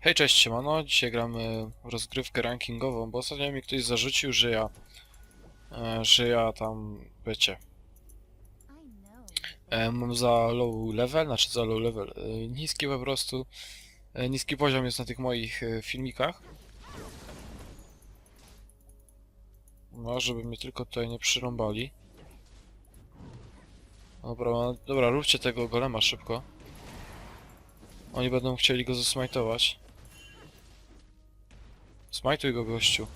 Hej, cześć, siemano. Dzisiaj gramy w rozgrywkę rankingową, bo ostatnio mi ktoś zarzucił, że ja... E, że ja tam, wiecie... E, mam za low level, znaczy za low level, e, niski po prostu... Niski poziom jest na tych moich filmikach. No, żeby mnie tylko tutaj nie przyrąbali. Dobra, dobra, róbcie tego golema szybko. Oni będą chcieli go zasmajtować. Smajtuj go, gościu.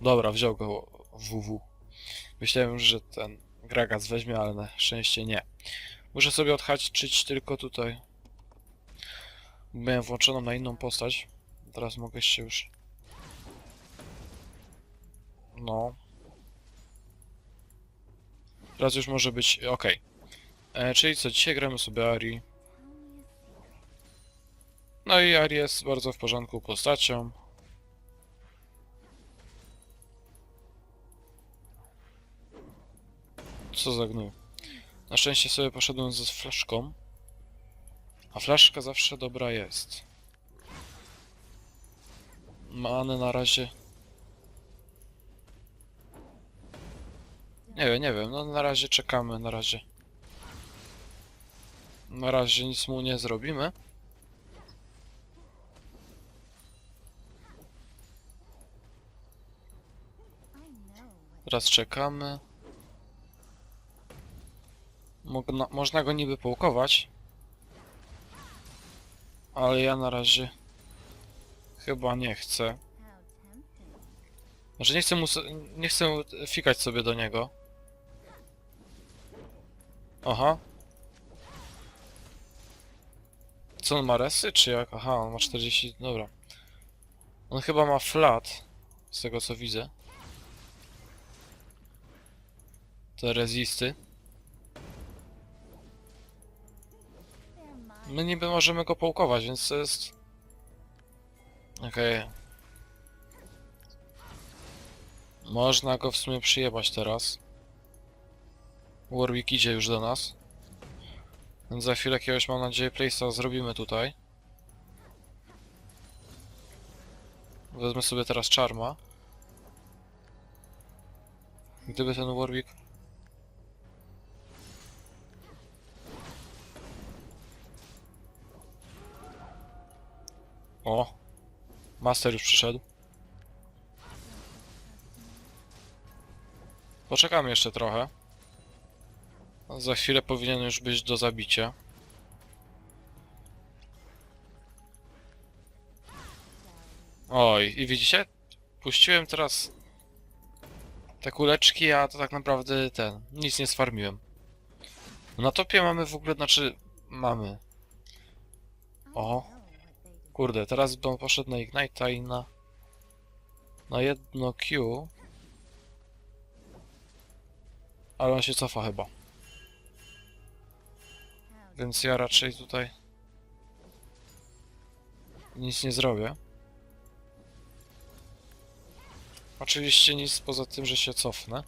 Dobra, wziął go WW. Myślałem, że ten Gragas weźmie, ale na szczęście nie. Muszę sobie odhaczyć tylko tutaj. Miałem włączoną na inną postać. Teraz mogę się już... No. Teraz już może być... okej. E, Czyli co, dzisiaj gramy sobie Ari. No i Ari jest bardzo w porządku postacią. Co za gnój. Na szczęście sobie poszedłem ze flaszką. A flaszka zawsze dobra jest. Many na razie... Nie wiem, nie wiem, no na razie czekamy, na razie. Na razie nic mu nie zrobimy. Teraz czekamy. Mogna, można go niby połkować. Ale ja na razie chyba nie chcę. Znaczy nie chcę mu, nie chcę fikać sobie do niego. Aha. Co on ma resy, czy jak? Aha, on ma 40, dobra. On chyba ma flat, z tego co widzę. Te rezisty. My niby możemy go połkować, więc to jest... Okej. Można go w sumie przyjebać teraz. Warwick idzie już do nas. Więc za chwilę jakiegoś, mam nadzieję, place'a zrobimy tutaj. Wezmę sobie teraz Charma. Gdyby ten Warwick... O! Master już przyszedł. Poczekamy jeszcze trochę. Za chwilę powinien już być do zabicia. Oj, i widzicie? Puściłem teraz te kuleczki, a to tak naprawdę ten, nic nie sfarmiłem. Na topie mamy w ogóle, znaczy, mamy. O. Kurde, teraz bym poszedł na Ignite'a i na... Na jedno Q. Ale on się cofa chyba. Więc ja raczej tutaj... Nic nie zrobię. Oczywiście nic poza tym, że się cofnę.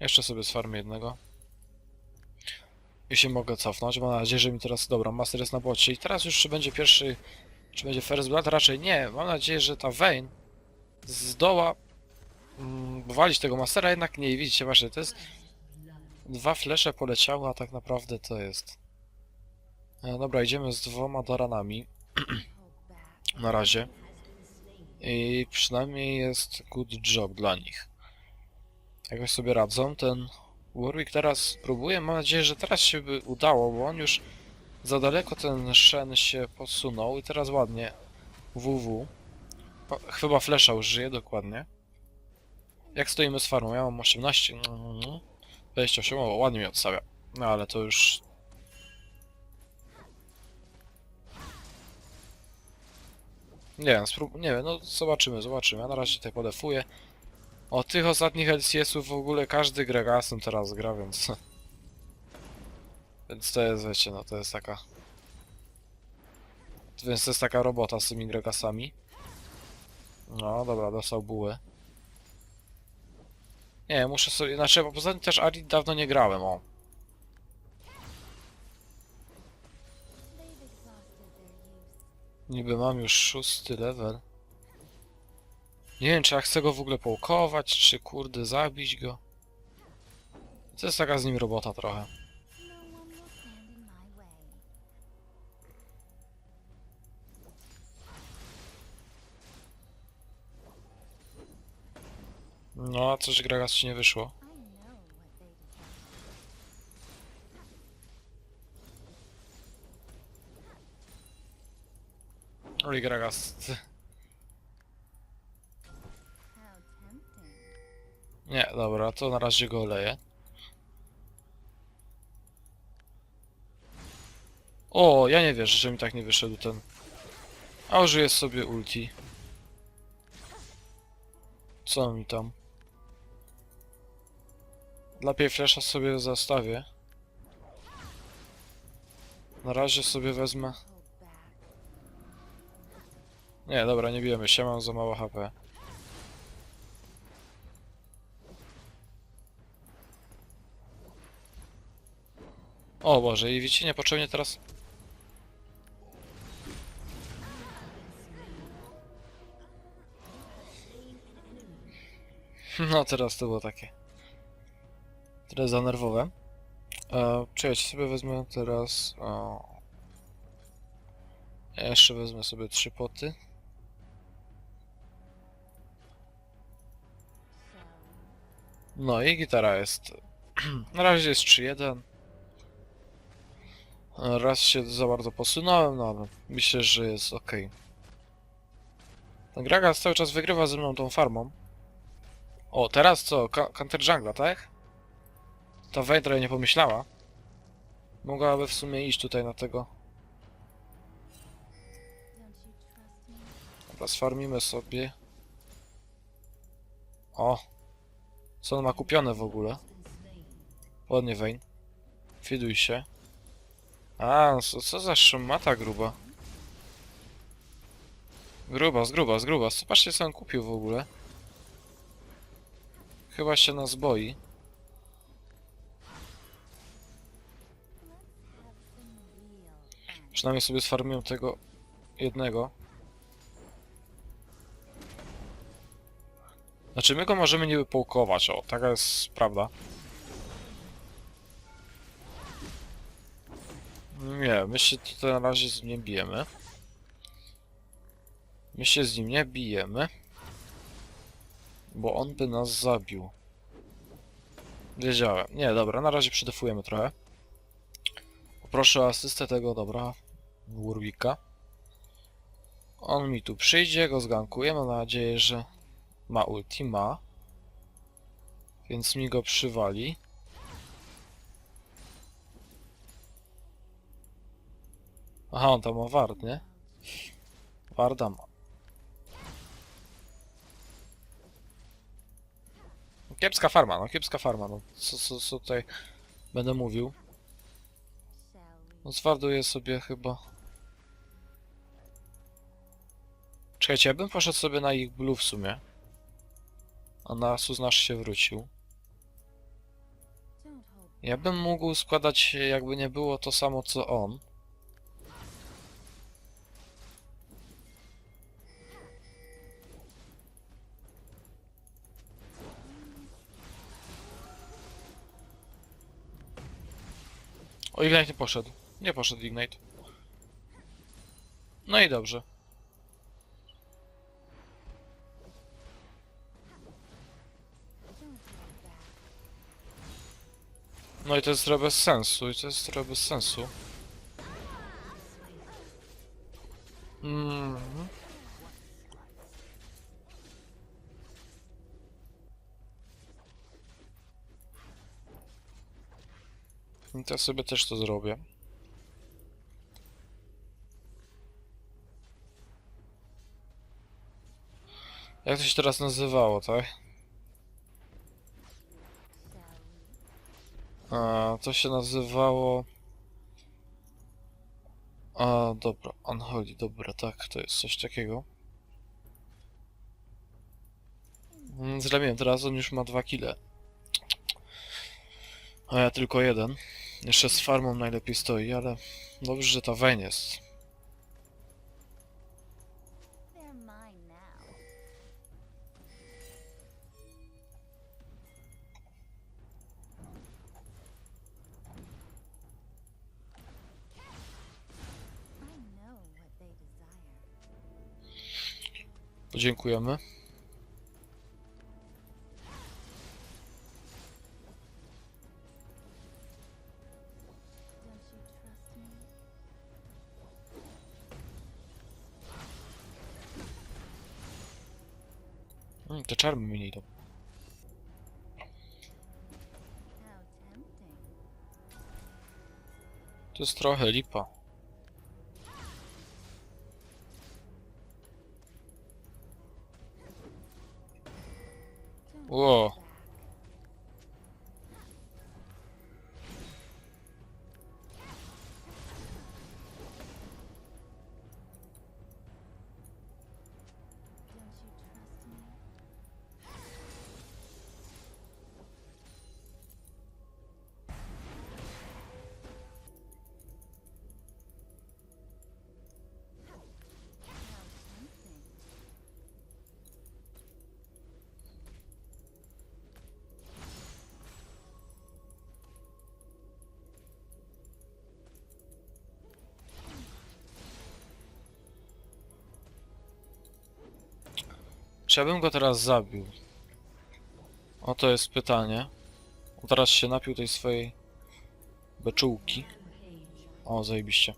Jeszcze sobie sfarmię jednego. I się mogę cofnąć. Mam nadzieję, że mi teraz... Dobra, Master jest na bocie. I teraz już czy będzie pierwszy... Czy będzie First Blood? Raczej nie. Mam nadzieję, że ta Vayne zdoła mm, walić tego Mastera, jednak nie. Widzicie właśnie, to jest... Dwa flesze poleciały, a tak naprawdę to jest... E, dobra, idziemy z dwoma Doranami. na razie. I przynajmniej jest good job dla nich. Jakoś sobie radzą. Ten Warwick teraz próbuje. Mam nadzieję, że teraz się by udało, bo on już za daleko ten Shen się posunął i teraz ładnie WW. Chyba flesza już żyje dokładnie. Jak stoimy z farmą? Ja mam 18. mm, 28, o, ładnie mi odstawia. No ale to już... Nie wiem, nie wiem, no zobaczymy, zobaczymy. Ja na razie tutaj podefuję. O tych ostatnich LCS-ów w ogóle każdy gregasem teraz gra, więc... więc to jest, wiecie, no to jest taka... Więc to jest taka robota z tymi Gregasami. No, dobra, dostał bułę. Nie, muszę sobie... Znaczy, poza tym też Ari dawno nie grałem, o. Niby mam już szósty level. Nie wiem, czy ja chcę go w ogóle połkować, czy kurde zabić go. To jest taka z nim robota trochę. No coś Gragas ci nie wyszło. Oj, Gragas. Nie, dobra, to na razie go oleję. O, ja nie wierzę, że mi tak nie wyszedł ten. A użyję sobie ulti. Co mi tam? Lepiej flasha sobie zastawię. Na razie sobie wezmę. Nie, dobra, nie bijemy się, mam za mało HP. O Boże, i widzicie, niepotrzebnie teraz... No, teraz to było takie. Teraz za nerwowe. E, czekajcie, sobie wezmę teraz... O... Jeszcze wezmę sobie trzy poty. No i gitara jest. Na razie jest 3-1. Raz się za bardzo posunąłem, no ale myślę, że jest ok. Ten Gragas cały czas wygrywa ze mną tą farmą. O, teraz co? Ka Counter tak? Ta Wejdra nie pomyślała. Mogłaby w sumie iść tutaj na tego. Dobra, sfarmimy sobie. O! Co on ma kupione w ogóle? Ładnie Wayne. Fiduj się. A, co, co za szmata gruba. Gruba, z gruba, z gruba. Zobaczcie co on kupił w ogóle. Chyba się nas boi. Przynajmniej sobie sfarmiłem tego jednego. Znaczy my go możemy niby połkować, o, taka jest prawda. Nie, my się tutaj na razie z nim nie bijemy. My się z nim nie bijemy. Bo on by nas zabił. Wiedziałem. Nie, dobra, na razie przydefujemy trochę. Poproszę o asystę tego, dobra, Warwicka. On mi tu przyjdzie, go zgankuję. Mam nadzieję, że ma ulti, ma. Więc mi go przywali. Aha, on tam ma ward, nie? Warda ma. Kiepska farma, no kiepska farma, no co, co, co tutaj będę mówił. No zwarduję sobie chyba. Czekajcie, ja bym poszedł sobie na ich blue w sumie. A na Suznasz się wrócił. Ja bym mógł składać jakby nie było to samo co on. O, Ignite nie poszedł. Nie poszedł Ignite. No i dobrze. No i to jest trochę bez sensu, i to jest trochę bez sensu. To sobie też to zrobię. Jak to się teraz nazywało, tak? A, to się nazywało... A, dobra, Unholy, dobra, tak, to jest coś takiego. Mm, Źle miałem, teraz on już ma dwa kile. A ja tylko jeden. Jeszcze z farmą najlepiej stoi, ale dobrze, że ta Wejn jest. Dziękujemy. Czarmy mi nie idą. To jest trochę lipa. Don't Whoa. Czy ja bym go teraz zabił? O to jest pytanie. On teraz się napił tej swojej beczułki. O, zajebiście.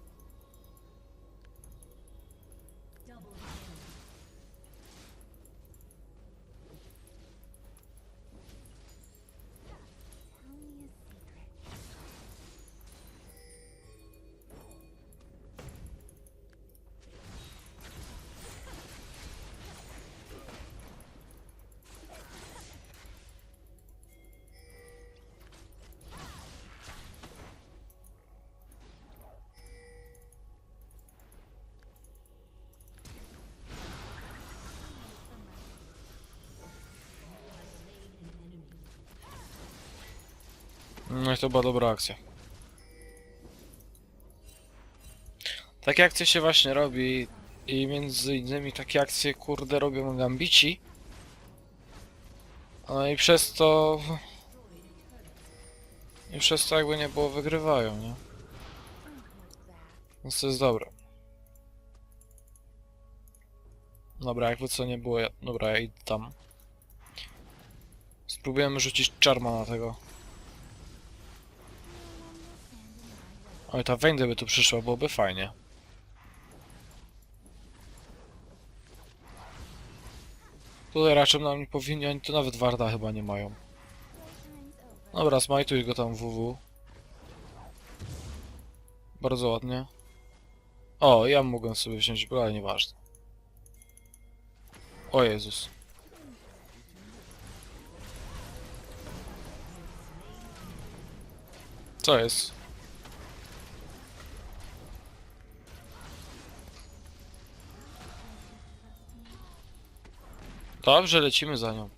To była dobra akcja. Takie akcje się właśnie robi i między innymi takie akcje kurde robią gambici. No i przez to... I przez to jakby nie było wygrywają, nie? Więc to jest dobre. Dobra, jakby co nie było, ja... dobra, ja idę tam. Spróbujemy rzucić czarma na tego. Oj, ta Vayne gdyby tu przyszła, byłoby fajnie. Tutaj raczej nam nie powinni, oni tu nawet warda chyba nie mają. Dobra, smajtuj go tam WW. Bardzo ładnie. O, ja mogłem sobie wziąć, ale nieważne. O Jezus. Co jest? Dobrze, lecimy za nią.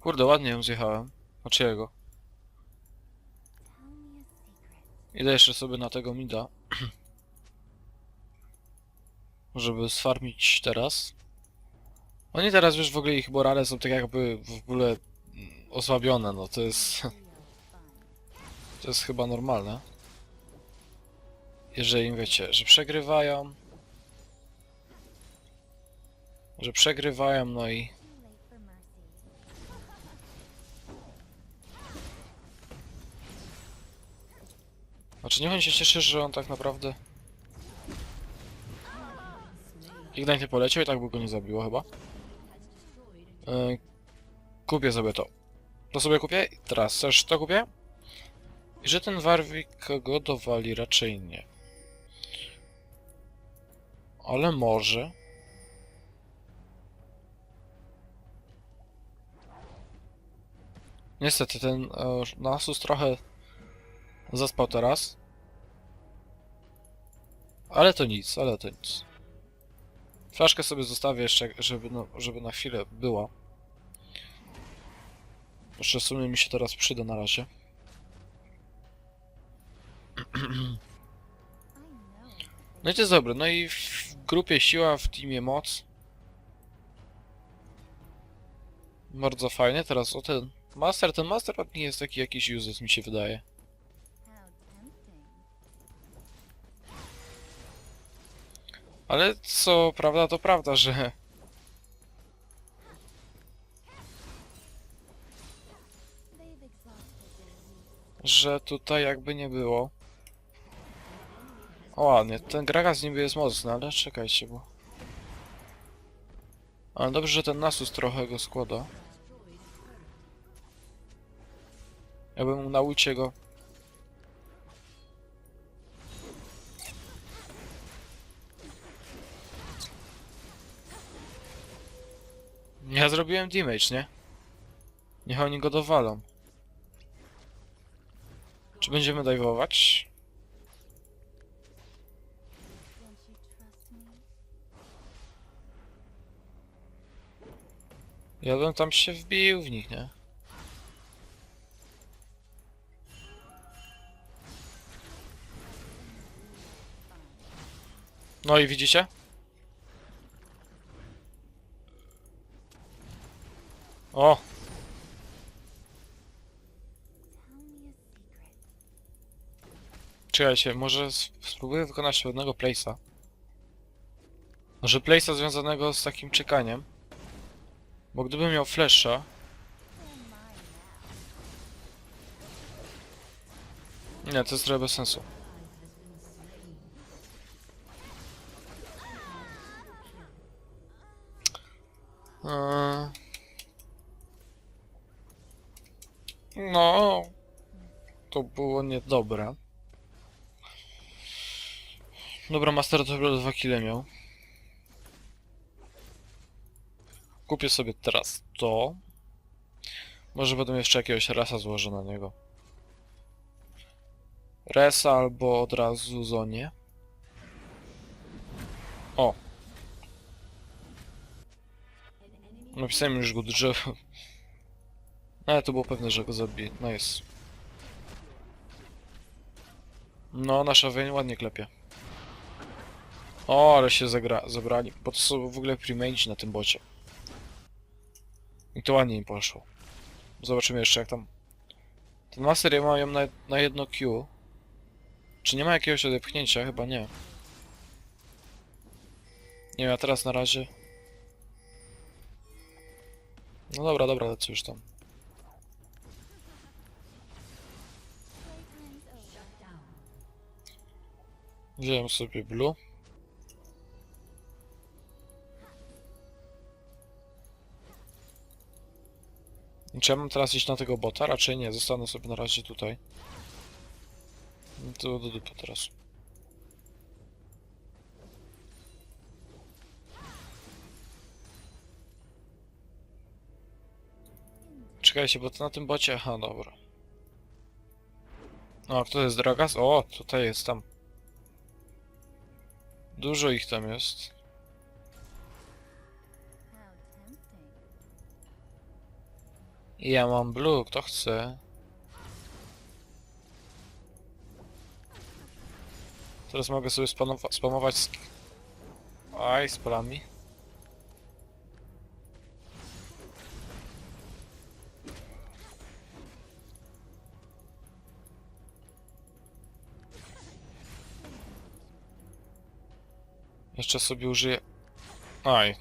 Kurde, ładnie ją zjechałem. Znaczy jego. Idę jeszcze sobie na tego mida. Żeby sfarmić teraz. Oni teraz już w ogóle ich morale są tak jakby w ogóle mm, osłabione, no to jest... To jest chyba normalne. Jeżeli im wiecie, że przegrywają. Że przegrywają, no i... Znaczy niech on się cieszy, że on tak naprawdę... Ignite poleciał i tak by go nie zabiło chyba. Yy, kupię sobie to. To sobie kupię? I Teraz też to kupię? I że ten Warwick go dowali raczej nie. Ale może... Niestety ten e, Nasus trochę zaspał teraz. Ale to nic, ale to nic. Flaszkę sobie zostawię jeszcze, żeby, no, żeby na chwilę była. Jeszcze w sumie mi się teraz przyda na razie. No i to jest dobre. No i w grupie siła, w teamie moc. Bardzo fajnie. Teraz o ten master, ten master nie jest taki jakiś useless mi się wydaje. Ale co prawda, to prawda, że... Że tutaj jakby nie było. O ładnie, ten Gragas niby jest mocny, ale czekajcie, bo... Ale dobrze, że ten Nasus trochę go składa. Jakbym mógł na ucie go... Ja zrobiłem damage, nie? Niech oni go dowalą. Czy będziemy me? Ja bym tam się wbił w nich, nie? No i widzicie? O! Czekajcie, może spróbuję wykonać pewnego place'a. Może place'a związanego z takim czekaniem. Bo gdybym miał flesza. Nie, to jest trochę bez sensu. No, to było niedobre. Dobra, Master chyba dwa kile miał. Kupię sobie teraz to. Może będę jeszcze jakiegoś rasa złożę na niego. Resa albo od razu zonie. O. Napisałem już go drzewo. Ale to było pewne, że go zabije. Nice. No, nasza Vayne ładnie klepie. O, ale się zagra zabrali. Bo to są w ogóle premage na tym bocie. I to ładnie im poszło. Zobaczymy jeszcze jak tam... Ten master mają na, na jedno Q. Czy nie ma jakiegoś odepchnięcia? Chyba nie. Nie wiem, a teraz na razie... No dobra, dobra, lecę już tam. Wziąłem sobie blue. Czy ja mam teraz iść na tego bota? Raczej nie, zostanę sobie na razie tutaj. No To do dupy teraz. Czekajcie, bo to na tym bocie... Aha, dobra. O, kto to jest Dragas? O, tutaj jest tam. Dużo ich tam jest. Ja mam blue, kto chce? Teraz mogę sobie spamować sk- Aj, z polami. Jeszcze sobie użyję... Aj.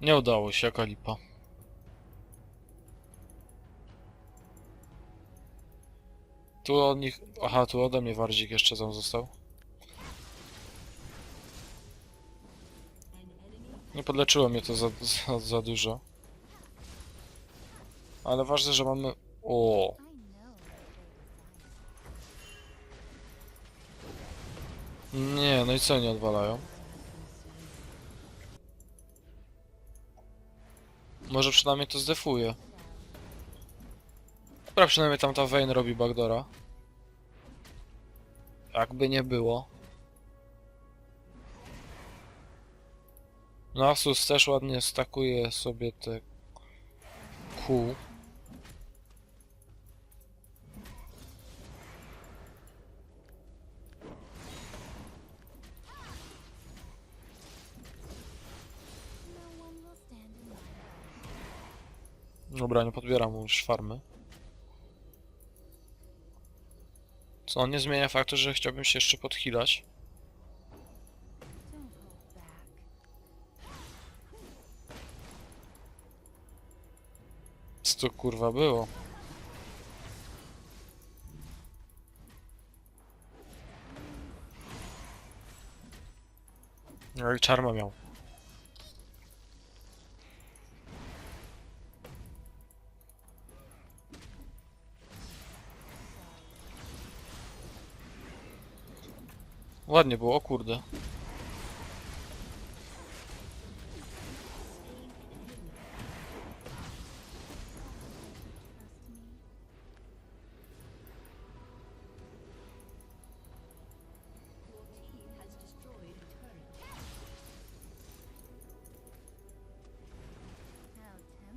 Nie udało się, jaka lipa. Tu od nich... Aha, tu ode mnie Wardzik jeszcze tam został. Nie podleczyło mnie to za, za, za dużo. Ale ważne, że mamy... O, Nie, no i co oni odwalają? Może przynajmniej to zdefuje. Dobra, przynajmniej tam ta Vayne robi backdora. Jakby nie było. Nasus też ładnie stakuje sobie te Q. Dobra, nie podbieram już farmy. Co nie zmienia faktu, że chciałbym się jeszcze podchilać. Co to kurwa było? No i czarno miał. Ładnie było, o kurde.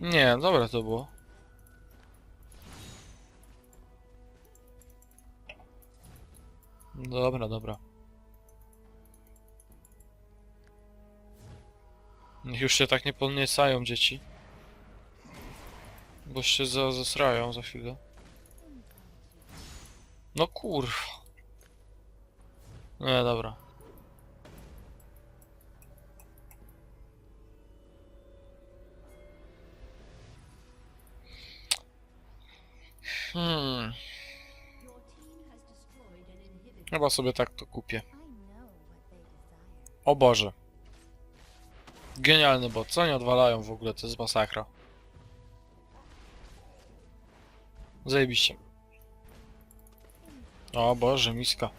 Nie, dobre to było. Już się tak nie podniecają dzieci. Bo się za, zasrają za chwilę. No kurwa. Nie, dobra. Hmm. Chyba sobie tak to kupię. O Boże. Genialny bot. Co oni odwalają w ogóle? To jest masakra. Zajebiście. O Boże, miska.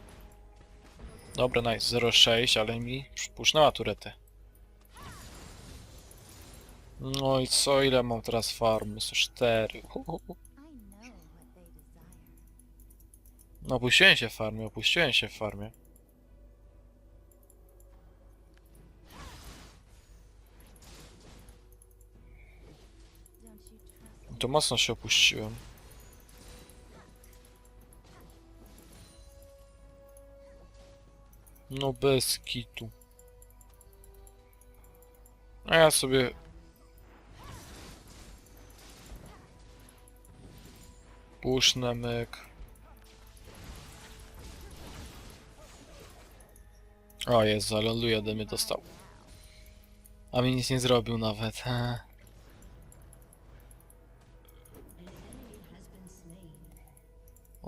Dobra, nice. 0,6, ale mi puszczała turetę. No i co? Ile mam teraz farmy? 104. I know what they desire. No opuściłem się w farmie, opuściłem się w farmie. To mocno się opuściłem. No bez kitu. A ja sobie... Pusznę myk. O Jezu, ale Luja do mnie dostał. A mi nic nie zrobił nawet.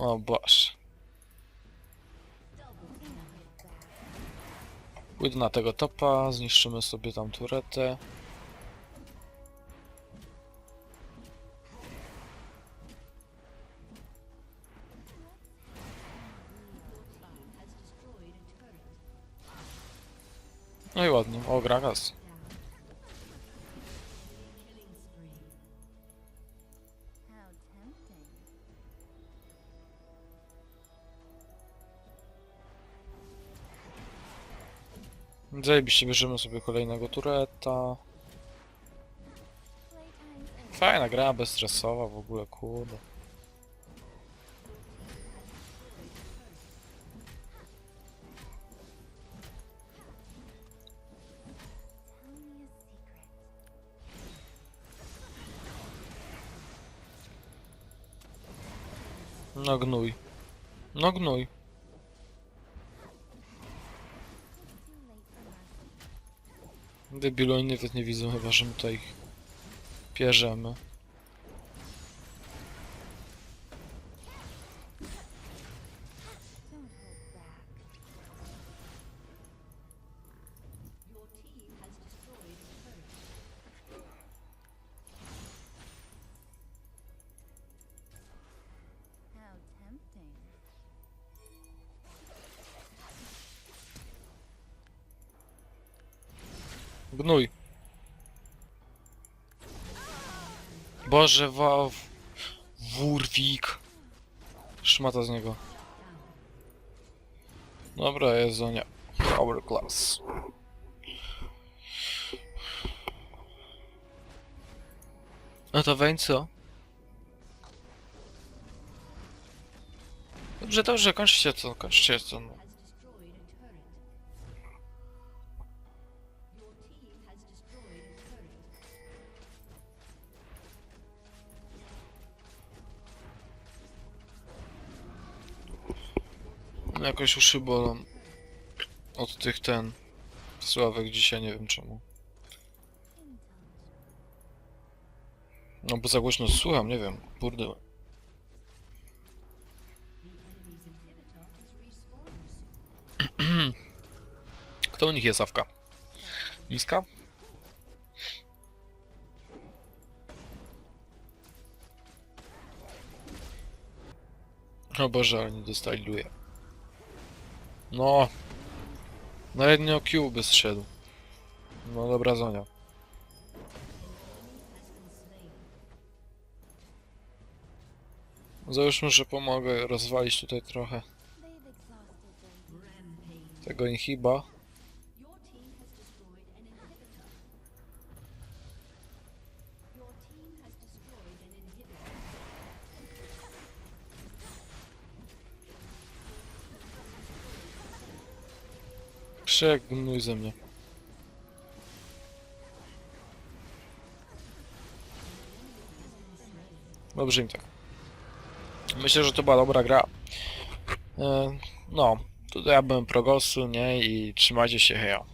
O Boże. Pójdę na tego topa, zniszczymy sobie tam turetę. No i ładnie. O, Gragas. How Zajebiście, bierzemy sobie kolejnego tureta. Fajna gra, bezstresowa w ogóle, kurde. No gnój. No gnój. Debilu, oni nawet nie widzą chyba, że my tutaj pierzemy. Boże, wa... Wurwik. Szmata z niego. Dobra, jest zonia. Power class. No to weń co? Dobrze, dobrze, kończcie to, kończcie to. No. No Jakoś uszy bolą. Od tych ten... Sławek dzisiaj, nie wiem czemu. No bo za głośno słucham, nie wiem. Kurde. Kto u nich jest Awka? Liska? O Boże, ale nie dostali luje. No. Nawet nie o Q by zszedł. No dobra Zonia. Załóżmy, że pomogę rozwalić tutaj trochę tego inhiba. Przegnuj ze mnie. Dobrze im tak. Myślę, że to była dobra gra. E, No, tutaj ja byłem progosu, nie? I trzymajcie się, heja.